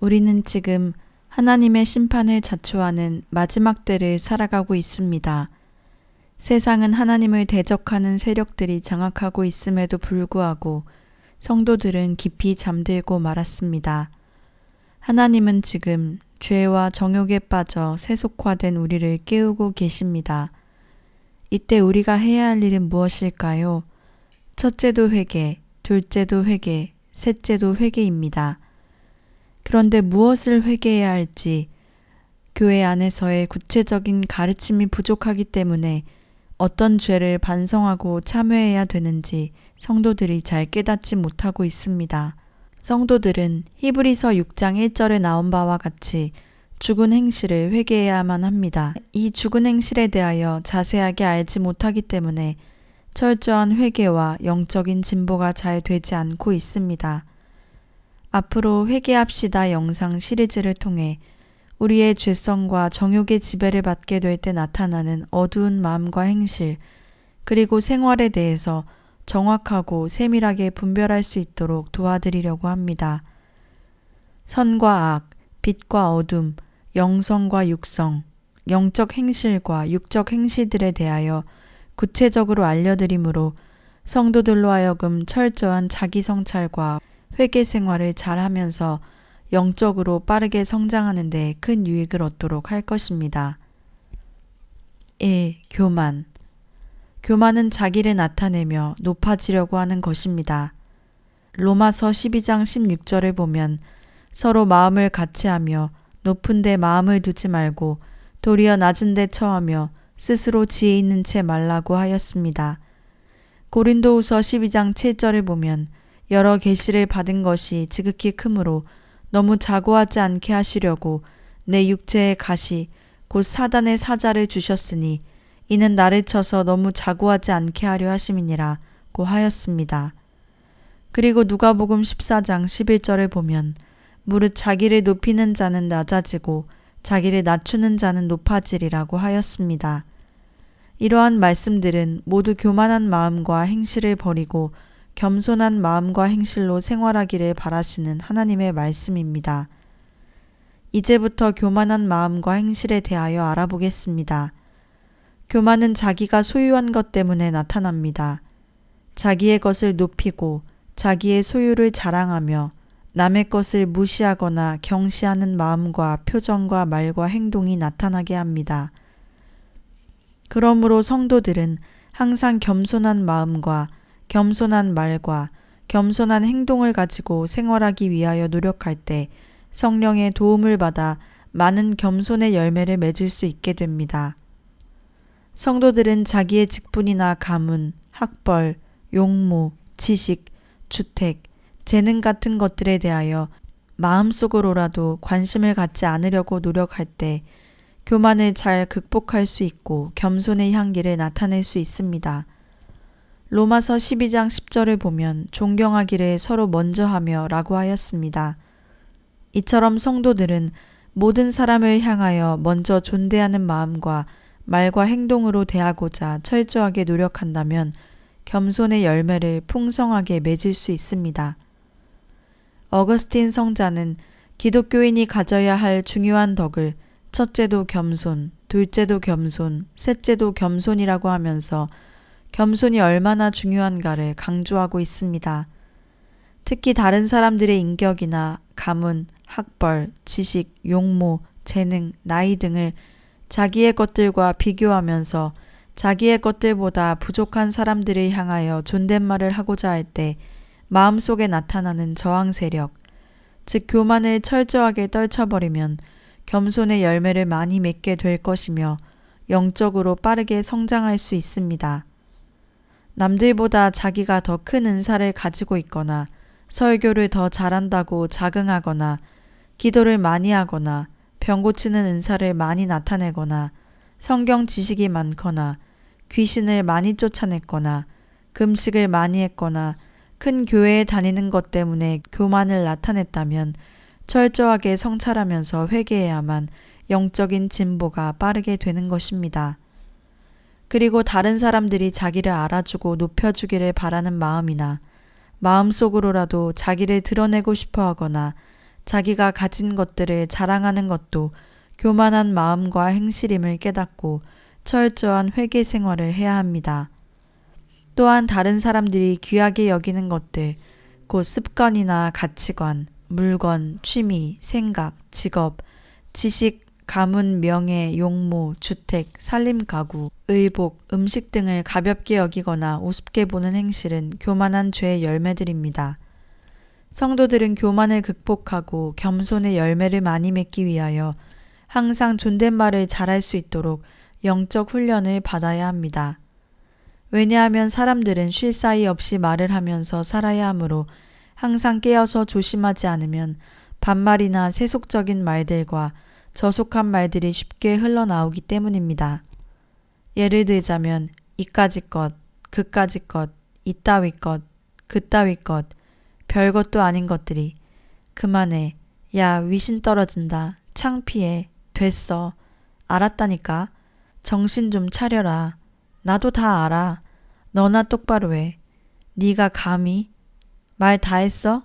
우리는 지금 하나님의 심판을 자초하는 마지막 때를 살아가고 있습니다. 세상은 하나님을 대적하는 세력들이 장악하고 있음에도 불구하고 성도들은 깊이 잠들고 말았습니다. 하나님은 지금 죄와 정욕에 빠져 세속화된 우리를 깨우고 계십니다. 이때 우리가 해야 할 일은 무엇일까요? 첫째도 회개, 둘째도 회개, 셋째도 회개입니다. 그런데 무엇을 회개해야 할지 교회 안에서의 구체적인 가르침이 부족하기 때문에 어떤 죄를 반성하고 참회해야 되는지 성도들이 잘 깨닫지 못하고 있습니다. 성도들은 히브리서 6장 1절에 나온 바와 같이 죽은 행실을 회개해야만 합니다. 이 죽은 행실에 대하여 자세하게 알지 못하기 때문에 철저한 회개와 영적인 진보가 잘 되지 않고 있습니다. 앞으로 회개합시다 영상 시리즈를 통해 우리의 죄성과 정욕의 지배를 받게 될 때 나타나는 어두운 마음과 행실, 그리고 생활에 대해서 정확하고 세밀하게 분별할 수 있도록 도와드리려고 합니다. 선과 악, 빛과 어둠, 영성과 육성, 영적 행실과 육적 행실들에 대하여 구체적으로 알려드림으로 성도들로 하여금 철저한 자기 성찰과 회개 생활을 잘 하면서 영적으로 빠르게 성장하는 데 큰 유익을 얻도록 할 것입니다. 1. 교만. 교만은 자기를 나타내며 높아지려고 하는 것입니다. 로마서 12장 16절을 보면 서로 마음을 같이 하며 높은 데 마음을 두지 말고 도리어 낮은 데 처하며 스스로 지혜 있는 채 말라고 하였습니다. 고린도후서 12장 7절을 보면 여러 계시를 받은 것이 지극히 크므로 너무 자고하지 않게 하시려고 내 육체의 가시 곧 사단의 사자를 주셨으니 이는 나를 쳐서 너무 자고하지 않게 하려 하심이니라고 하였습니다. 그리고 누가복음 14장 11절을 보면 무릇 자기를 높이는 자는 낮아지고 자기를 낮추는 자는 높아지리라고 하였습니다. 이러한 말씀들은 모두 교만한 마음과 행실을 버리고 겸손한 마음과 행실로 생활하기를 바라시는 하나님의 말씀입니다. 이제부터 교만한 마음과 행실에 대하여 알아보겠습니다. 교만은 자기가 소유한 것 때문에 나타납니다. 자기의 것을 높이고 자기의 소유를 자랑하며 남의 것을 무시하거나 경시하는 마음과 표정과 말과 행동이 나타나게 합니다. 그러므로 성도들은 항상 겸손한 마음과 겸손한 말과 겸손한 행동을 가지고 생활하기 위하여 노력할 때 성령의 도움을 받아 많은 겸손의 열매를 맺을 수 있게 됩니다. 성도들은 자기의 직분이나 가문, 학벌, 용모, 지식, 주택, 재능 같은 것들에 대하여 마음속으로라도 관심을 갖지 않으려고 노력할 때 교만을 잘 극복할 수 있고 겸손의 향기를 나타낼 수 있습니다. 로마서 12장 10절을 보면 존경하기를 서로 먼저 하며 라고 하였습니다. 이처럼 성도들은 모든 사람을 향하여 먼저 존대하는 마음과 말과 행동으로 대하고자 철저하게 노력한다면 겸손의 열매를 풍성하게 맺을 수 있습니다. 어거스틴 성자는 기독교인이 가져야 할 중요한 덕을 첫째도 겸손, 둘째도 겸손, 셋째도 겸손이라고 하면서 겸손이 얼마나 중요한가를 강조하고 있습니다. 특히 다른 사람들의 인격이나 가문, 학벌, 지식, 용모, 재능, 나이 등을 자기의 것들과 비교하면서 자기의 것들보다 부족한 사람들을 향하여 존댓말을 하고자 할 때 마음속에 나타나는 저항 세력, 즉 교만을 철저하게 떨쳐버리면 겸손의 열매를 많이 맺게 될 것이며 영적으로 빠르게 성장할 수 있습니다. 남들보다 자기가 더 큰 은사를 가지고 있거나 설교를 더 잘한다고 자긍하거나 기도를 많이 하거나 병 고치는 은사를 많이 나타내거나 성경 지식이 많거나 귀신을 많이 쫓아냈거나 금식을 많이 했거나 큰 교회에 다니는 것 때문에 교만을 나타냈다면 철저하게 성찰하면서 회개해야만 영적인 진보가 빠르게 되는 것입니다. 그리고 다른 사람들이 자기를 알아주고 높여주기를 바라는 마음이나 마음속으로라도 자기를 드러내고 싶어 하거나 자기가 가진 것들을 자랑하는 것도 교만한 마음과 행실임을 깨닫고 철저한 회개 생활을 해야 합니다. 또한 다른 사람들이 귀하게 여기는 것들, 곧 습관이나 가치관, 물건, 취미, 생각, 직업, 지식, 가문, 명예, 용모, 주택, 살림 가구, 의복, 음식 등을 가볍게 여기거나 우습게 보는 행실은 교만한 죄의 열매들입니다. 성도들은 교만을 극복하고 겸손의 열매를 많이 맺기 위하여 항상 존댓말을 잘할 수 있도록 영적 훈련을 받아야 합니다. 왜냐하면 사람들은 쉴 사이 없이 말을 하면서 살아야 하므로 항상 깨어서 조심하지 않으면 반말이나 세속적인 말들과 저속한 말들이 쉽게 흘러나오기 때문입니다. 예를 들자면 이까지 것, 그까지 것, 이따위 것, 그따위 것, 별것도 아닌 것들이 그만해. 야, 위신 떨어진다. 창피해. 됐어. 알았다니까. 정신 좀 차려라. 나도 다 알아. 너나 똑바로 해. 네가 감히 말 다 했어?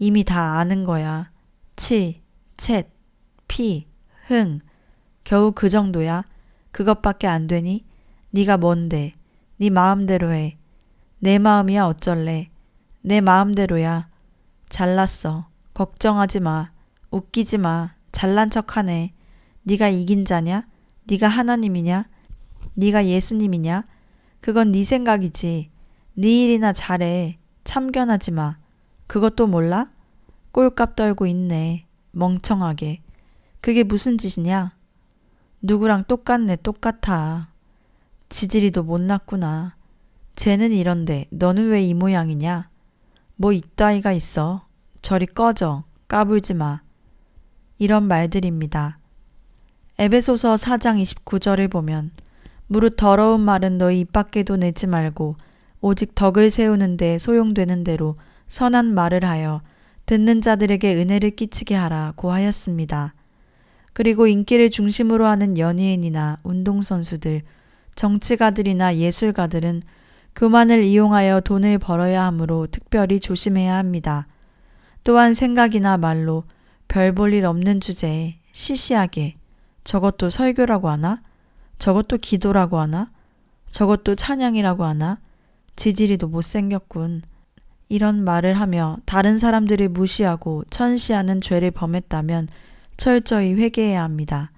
이미 다 아는 거야. 치, 챗, 피, 흥. 겨우 그 정도야. 그것밖에 안 되니? 네가 뭔데? 네 마음대로 해. 내 마음이야 어쩔래. 내 마음대로야. 잘났어. 걱정하지 마. 웃기지 마. 잘난 척하네. 네가 이긴 자냐? 네가 하나님이냐? 네가 예수님이냐? 그건 네 생각이지. 네 일이나 잘해. 참견하지 마. 그것도 몰라? 꼴값 떨고 있네. 멍청하게. 그게 무슨 짓이냐? 누구랑 똑같네, 똑같아. 지들이도 못났구나. 쟤는 이런데 너는 왜 이 모양이냐? 뭐 이따위가 있어. 저리 꺼져. 까불지 마. 이런 말들입니다. 에베소서 4장 29절을 보면 무릇 더러운 말은 너희 입 밖에도 내지 말고 오직 덕을 세우는데 소용되는 대로 선한 말을 하여 듣는 자들에게 은혜를 끼치게 하라 고 하였습니다. 그리고 인기를 중심으로 하는 연예인이나 운동선수들, 정치가들이나 예술가들은 교만을 이용하여 돈을 벌어야 하므로 특별히 조심해야 합니다. 또한 생각이나 말로 별 볼 일 없는 주제에 시시하게 저것도 설교라고 하나? 저것도 기도라고 하나? 저것도 찬양이라고 하나? 지질이도 못생겼군. 이런 말을 하며 다른 사람들을 무시하고 천시하는 죄를 범했다면 철저히 회개해야 합니다.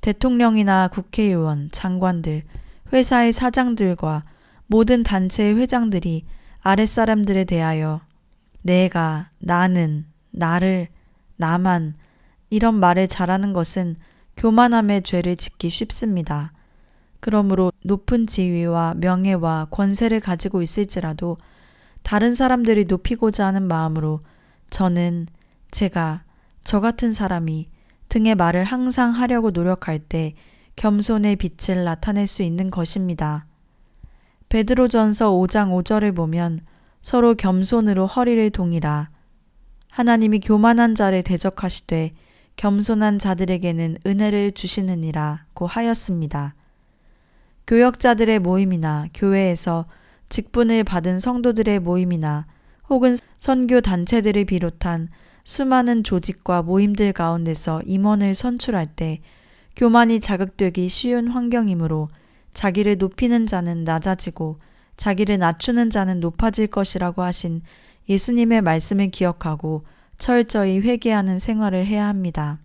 대통령이나 국회의원, 장관들, 회사의 사장들과 모든 단체의 회장들이 아랫사람들에 대하여 내가, 나는, 나를, 나만 이런 말을 잘하는 것은 교만함의 죄를 짓기 쉽습니다. 그러므로 높은 지위와 명예와 권세를 가지고 있을지라도 다른 사람들이 높이고자 하는 마음으로 저는 제가 저 같은 사람이 등의 말을 항상 하려고 노력할 때 겸손의 빛을 나타낼 수 있는 것입니다. 베드로전서 5장 5절을 보면 서로 겸손으로 허리를 동이라 하나님이 교만한 자를 대적하시되 겸손한 자들에게는 은혜를 주시느니라고 하였습니다. 교역자들의 모임이나 교회에서 직분을 받은 성도들의 모임이나 혹은 선교 단체들을 비롯한 수많은 조직과 모임들 가운데서 임원을 선출할 때 교만이 자극되기 쉬운 환경이므로 자기를 높이는 자는 낮아지고 자기를 낮추는 자는 높아질 것이라고 하신 예수님의 말씀을 기억하고 철저히 회개하는 생활을 해야 합니다.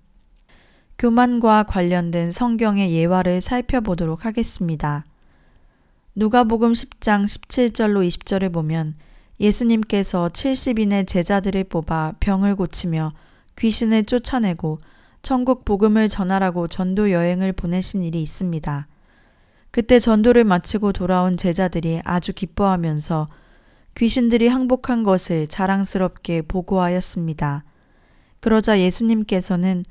교만과 관련된 성경의 예화를 살펴보도록 하겠습니다. 누가복음 10장 17절로 20절을 보면 예수님께서 70인의 제자들을 뽑아 병을 고치며 귀신을 쫓아내고 천국 복음을 전하라고 전도 여행을 보내신 일이 있습니다. 그때 전도를 마치고 돌아온 제자들이 아주 기뻐하면서 귀신들이 항복한 것을 자랑스럽게 보고하였습니다. 그러자 예수님께서는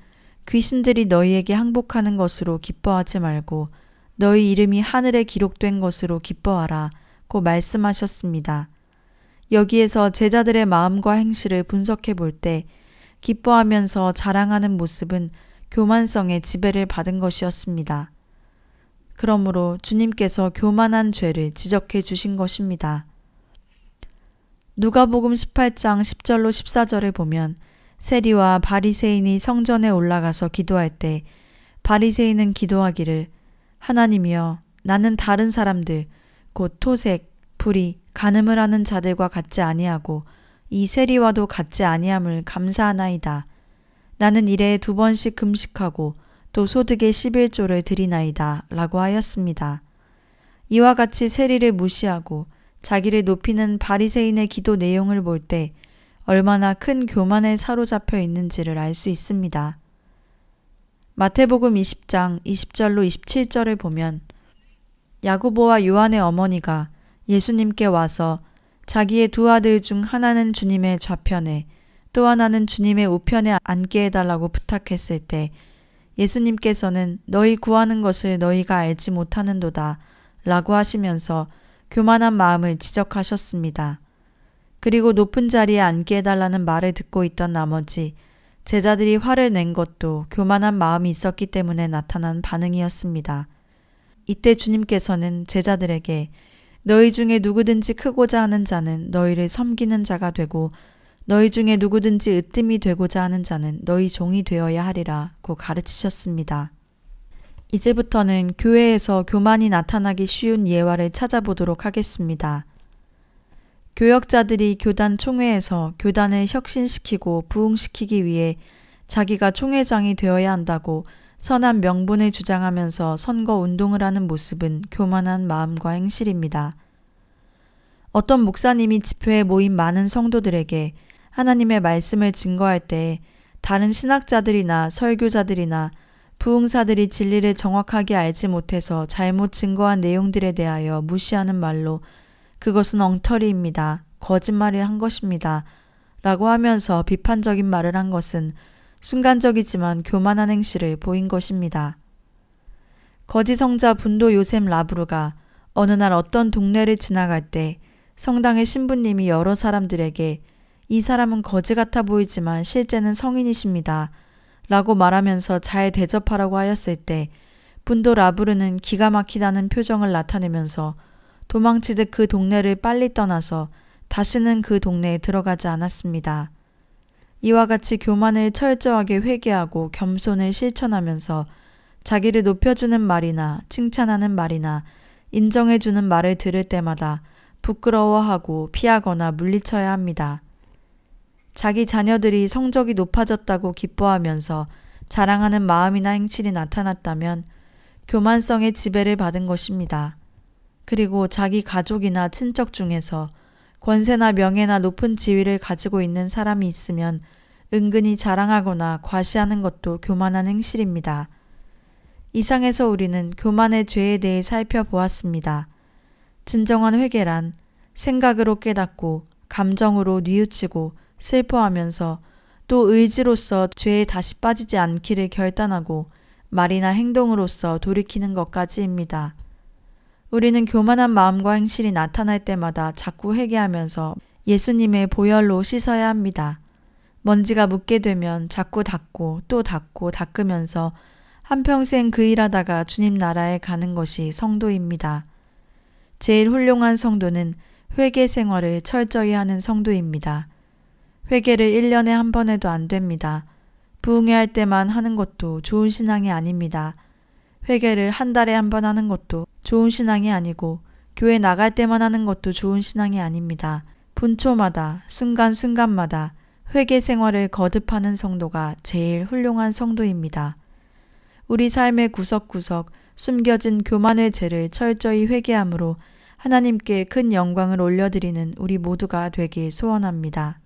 귀신들이 너희에게 항복하는 것으로 기뻐하지 말고 너희 이름이 하늘에 기록된 것으로 기뻐하라 고 말씀하셨습니다. 여기에서 제자들의 마음과 행실을 분석해 볼 때 기뻐하면서 자랑하는 모습은 교만성의 지배를 받은 것이었습니다. 그러므로 주님께서 교만한 죄를 지적해 주신 것입니다. 누가복음 18장 10절로 14절을 보면 세리와 바리새인이 성전에 올라가서 기도할 때 바리새인은 기도하기를 하나님이여 나는 다른 사람들 곧 토색, 불이, 간음을 하는 자들과 같지 아니하고 이 세리와도 같지 아니함을 감사하나이다. 나는 일에 두 번씩 금식하고 또 소득의 11조를 드리나이다. 라고 하였습니다. 이와 같이 세리를 무시하고 자기를 높이는 바리새인의 기도 내용을 볼 때 얼마나 큰 교만에 사로잡혀 있는지를 알 수 있습니다. 마태복음 20장 20절로 27절을 보면 야고보와 요한의 어머니가 예수님께 와서 자기의 두 아들 중 하나는 주님의 좌편에 또 하나는 주님의 우편에 앉게 해달라고 부탁했을 때 예수님께서는 너희 구하는 것을 너희가 알지 못하는도다 라고 하시면서 교만한 마음을 지적하셨습니다. 그리고 높은 자리에 앉게 해달라는 말을 듣고 있던 나머지 제자들이 화를 낸 것도 교만한 마음이 있었기 때문에 나타난 반응이었습니다. 이때 주님께서는 제자들에게 너희 중에 누구든지 크고자 하는 자는 너희를 섬기는 자가 되고 너희 중에 누구든지 으뜸이 되고자 하는 자는 너희 종이 되어야 하리라고 가르치셨습니다. 이제부터는 교회에서 교만이 나타나기 쉬운 예화를 찾아보도록 하겠습니다. 교역자들이 교단 총회에서 교단을 혁신시키고 부흥시키기 위해 자기가 총회장이 되어야 한다고 선한 명분을 주장하면서 선거 운동을 하는 모습은 교만한 마음과 행실입니다. 어떤 목사님이 집회에 모인 많은 성도들에게 하나님의 말씀을 증거할 때 다른 신학자들이나 설교자들이나 부흥사들이 진리를 정확하게 알지 못해서 잘못 증거한 내용들에 대하여 무시하는 말로 그것은 엉터리입니다. 거짓말을 한 것입니다. 라고 하면서 비판적인 말을 한 것은 순간적이지만 교만한 행실을 보인 것입니다. 거지 성자 분도 요셉 라브루가 어느 날 어떤 동네를 지나갈 때 성당의 신부님이 여러 사람들에게 이 사람은 거지 같아 보이지만 실제는 성인이십니다. 라고 말하면서 잘 대접하라고 하였을 때 분도 라브르는 기가 막히다는 표정을 나타내면서 도망치듯 그 동네를 빨리 떠나서 다시는 그 동네에 들어가지 않았습니다. 이와 같이 교만을 철저하게 회개하고 겸손을 실천하면서 자기를 높여주는 말이나 칭찬하는 말이나 인정해주는 말을 들을 때마다 부끄러워하고 피하거나 물리쳐야 합니다. 자기 자녀들이 성적이 높아졌다고 기뻐하면서 자랑하는 마음이나 행실이 나타났다면 교만성의 지배를 받은 것입니다. 그리고 자기 가족이나 친척 중에서 권세나 명예나 높은 지위를 가지고 있는 사람이 있으면 은근히 자랑하거나 과시하는 것도 교만한 행실입니다. 이상에서 우리는 교만의 죄에 대해 살펴보았습니다. 진정한 회개란 생각으로 깨닫고 감정으로 뉘우치고 슬퍼하면서 또 의지로서 죄에 다시 빠지지 않기를 결단하고 말이나 행동으로서 돌이키는 것까지입니다. 우리는 교만한 마음과 행실이 나타날 때마다 자꾸 회개하면서 예수님의 보혈로 씻어야 합니다. 먼지가 묻게 되면 자꾸 닦고 또 닦고 닦으면서 한평생 그 일하다가 주님 나라에 가는 것이 성도입니다. 제일 훌륭한 성도는 회개 생활을 철저히 하는 성도입니다. 회개를 1년에 한 번 해도 안 됩니다. 부흥회 할 때만 하는 것도 좋은 신앙이 아닙니다. 회개를 한 달에 한 번 하는 것도 좋은 신앙이 아니고 교회 나갈 때만 하는 것도 좋은 신앙이 아닙니다. 분초마다 순간순간마다 회개 생활을 거듭하는 성도가 제일 훌륭한 성도입니다. 우리 삶의 구석구석 숨겨진 교만의 죄를 철저히 회개함으로 하나님께 큰 영광을 올려드리는 우리 모두가 되길 소원합니다.